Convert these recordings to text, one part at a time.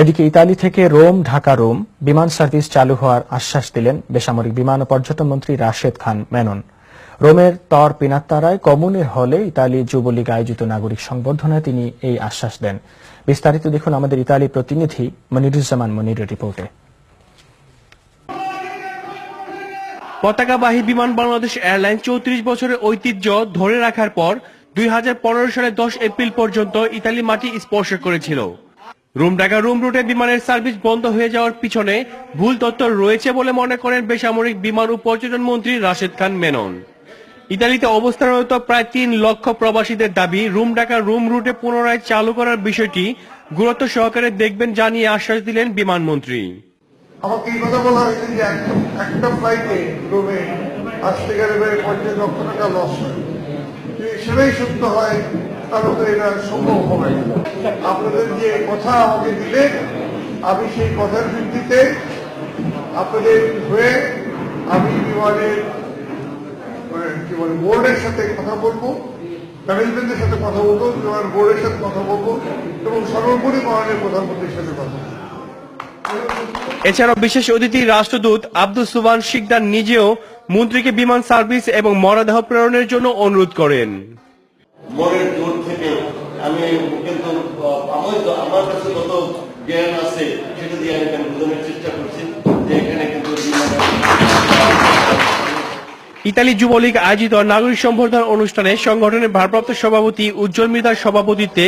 এদিকে ইতালি থেকে Rome, Dhaka, Rome, বিমান সার্ভিস চালু হওয়ার আশ্বাস দিলেন বেসামরিক বিমান ও পর্যটন মন্ত্রী রাশেদ খান মেনন। রোমের তর পিনাত্তারায় কমুনের হলে ইতালি যুবলীগ আয়োজিত নাগরিক সংবর্ধনায় তিনি এই আশ্বাস দেন। বিস্তারিত দেখুন আমাদের ইতালি প্রতিনিধি মনিরুজ্জামান মনিরের রিপোর্টে। পতাকাবাহী বিমান বাংলাদেশ এয়ারলাইন্স চৌত্রিশ বছরের ঐতিহ্য ধরে রাখার পর দুই সালে দশ এপ্রিল পর্যন্ত ইতালি মাটি স্পর্শ করেছিল। রুম ঢাকা রুম রুটে বিমানের সার্ভিস বন্ধ হয়ে যাওয়ার পিছনে ভুল তথ্য রয়েছে বলে মনে করেন বেসামরিক বিমান ও পর্যটন মন্ত্রী রাশেদ খান মেনন। ইতালিতে অবস্থানরত প্রায় তিন লক্ষ প্রবাসীদের দাবি, রুম ঢাকা রুম রুটে পুনরায় চালু করার বিষয়টি গুরুত্ব সহকারে দেখবেন জানিয়ে আশ্বাস দিলেন বিমানমন্ত্রী আমাকে এই কথা বলা হয়েছে যে একটা ফ্লাইটে রোমে পঞ্চাশ লক্ষ টাকা লস হয়। সেটাই সত্য হয় তাহলে তো এটা সম্ভব হবে আপনাদের যে কথা আমাকে দিলে আমি সেই কথার ভিত্তিতে আপনাদের হয়ে আমি বিমানের মানে কি বলে বোর্ডের সাথে কথা বলব ম্যানেজমেন্টের সাথে কথা বলব বিমান বোর্ডের সাথে কথা বলব এবং সর্বোপরি মাননীয় প্রধানমন্ত্রীর সাথে কথা বলব। এছাড়াও বিশেষ অতিথি রাষ্ট্রদূত আব্দুল সুবান শিকদার নিজেও মন্ত্রীকে বিমান সার্ভিস এবং মরদেহ প্রেরণের জন্য অনুরোধ করেন। আমি কিন্তু আমার আমার কাছে যত জ্ঞান আছে, সেটা দিয়ে আমি বোঝানোর চেষ্টা করছি যে এখানে কিন্তু ইতালি যুবলীগ আয়োজিত নাগরিক সম্বর্ধনা অনুষ্ঠানে সংগঠনের ভারপ্রাপ্ত সভাপতি উজ্জ্বল মৃধার সভাপতিত্বে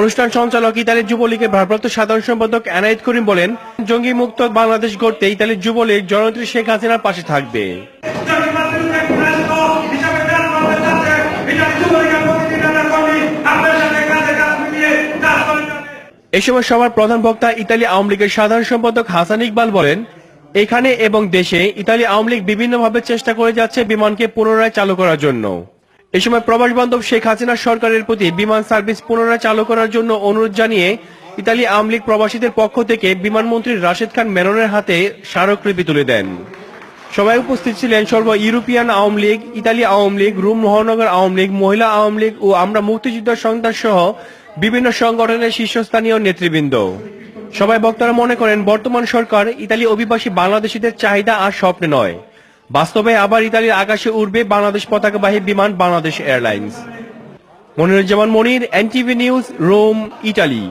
অনুষ্ঠান সঞ্চালক ইতালি যুবলীগের ভারপ্রাপ্ত সাধারণ সম্পাদক এনায়েত করিম বলেন জঙ্গি মুক্ত বাংলাদেশ গড়তে ইতালি যুবলীগ জননেত্রী শেখ হাসিনার পাশে থাকবে। এ সময় সভার প্রধান বক্তা ইতালি আওয়ামী লীগের সাধারণ সম্পাদক হাসান ইকবাল বলেন, এখানে এবং দেশে ইতালি আওয়ামী লীগ বিভিন্নভাবে চেষ্টা করে যাচ্ছে বিমানকে পুনরায় চালু করার জন্য। এ সময় প্রবাস বান্ধব শেখ হাসিনা সরকারের প্রতি বিমান সার্ভিস পুনরায় চালু করার জন্য অনুরোধ জানিয়ে ইতালি আওয়ামী লীগ প্রবাসীদের পক্ষ থেকে বিমানমন্ত্রী রাশেদ খান মেননের হাতে স্মারকলিপি তুলে দেন। সবাই উপস্থিত ছিলেন সর্ব European Awami League, Italy Awami League, Rome মহানগর আওয়ামী লীগ, মহিলা আওয়ামী লীগ ও আমরা মুক্তিযুদ্ধ সন্তান সহ বিভিন্ন সংগঠনের শীর্ষস্থানীয় নেতৃবৃন্দ। সবাই বক্তারা মনে করেন, বর্তমান সরকার ইতালি অভিবাসী বাংলাদেশিদের চাহিদা আর স্বপ্নে নয়। বাস্তবে আবার ইতালির আকাশে উঠবে Bangladesh পতাকাবাহী Biman Bangladesh airlines. Moniruzzaman Monir, NTV news, Rome, Italy.